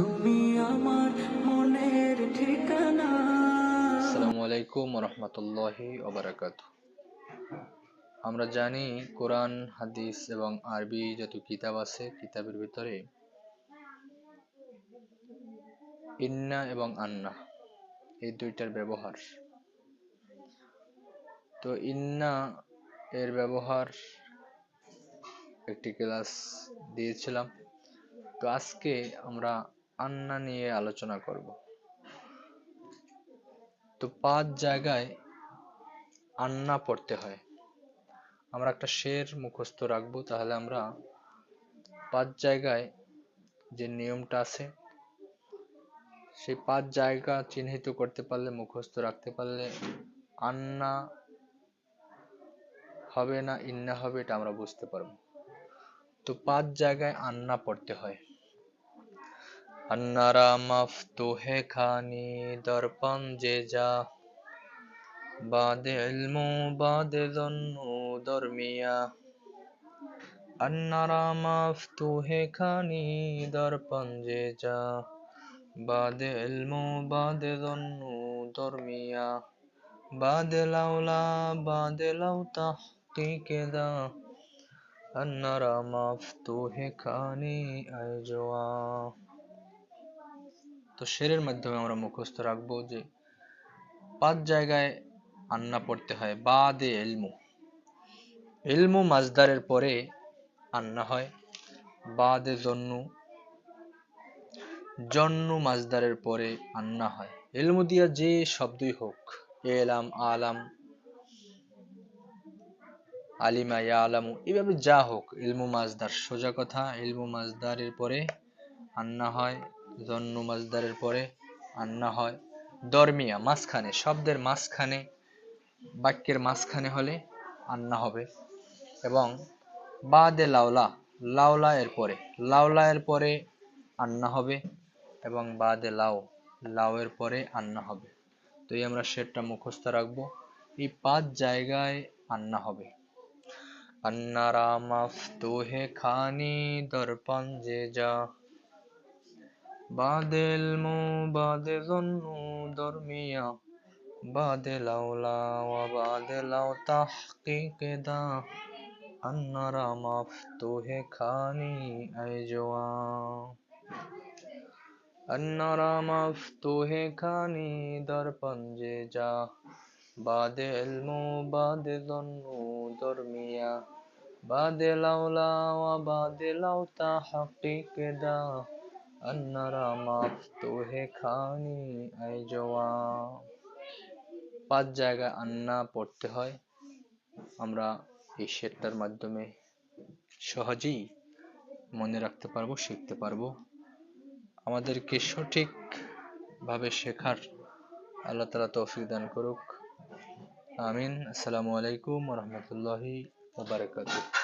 তুমি আমার মনের ঠিকানা। আসসালামু আলাইকুম আমরা জানি কোরআন, হাদিস এবং আরবি যত কিতাব আছে কিতাবের ভিতরে ইন্না এবং আন্না এই দুইটার ব্যবহার। তো ইন্না এর ব্যবহার একটি ক্লাস দিয়েছিলাম। তো আজকে আমরা আন্না নিয়ে আলোচনা করব। তো পাঁচ জায়গায় আন্না পড়তে হয়। আমরা একটা শের মুখস্থ রাখব, তাহলে আমরা পাঁচ জায়গায় যে নিয়মটা আছে, সেই পাঁচ জায়গা চিহ্নিত করতে পারলে, মুখস্থ রাখতে পারলে আন্না হবে না, ইন্না হবে, এটা আমরা বুঝতে পারব। তো পাঁচ জায়গায় আন্না পড়তে হয়। अन्नारा मफ्तूहे खानी दर्पण जे जा। बाद इल्मो बाद खानी दर्पण जे जा। बाद इल्मो बाद जन्नो दरमिया बाद लौला बाद लौ तहकीक दा। अन्नारा मफ्तूहे खानी अजवा তো শেরের মাধ্যমে আমরা মুখস্থ রাখব যে পাঁচ জায়গায় আন্না পড়তে হয়, বাদে এলমু। এলমু মাজদারের পরে আন্না হয়, বাদে জন্নু। জন্নু মাজদারের পরে আন্না হয়। এলমু দিয়া যে শব্দই হোক, এলাম, আলাম, আলিমা ইয়া আলামু এভাবে যা হোক ইলমু মাজদার সোজা কথা ইলমু মাজদারের পরে আন্না হয়। জন্ম মাজদারের পরে আন্না হয়। দরমিয়া, মাঝখানে, শব্দের মাঝখানে, বাক্যের মাঝখানে হলে আন্না হবে। এবং বাদে লাউলা লাউলা এর পরে লাউলা এর পরে আন্না হবে এবং বাদে লাউ লাউ এর পরে আন্না হবে। তো এই আমরা সেটটা মুখস্থ রাখব। এই পাঁচ জায়গায় আন্না হবে। আন্নারা মাফতুহে খানি দর্পণ যে যা بعد علم بعد ظن درميا بعد لولا وبعد لو تحقيق دا النرى مفتوح خاني أي جوا النرى مفتوح خاني در پنجے جا بعد علم بعد ظن درميا بعد لولا وبعد لو تحقيق دا अन्नरा মাফতুহে খানি আই জওয়া পাঁচ জায়গায় আন্না পড়তে হয় আমরা এই শেরটার মাধ্যমে সহজেই মনে রাখতে পারবো শিখতে পারবো আমাদেরকে সঠিকভাবে শেখার আল্লাহ তালা তৌফিক দান করুক আমিন আসসালামু আলাইকুম রহমতুল্লাহি ওবরাকাতুহ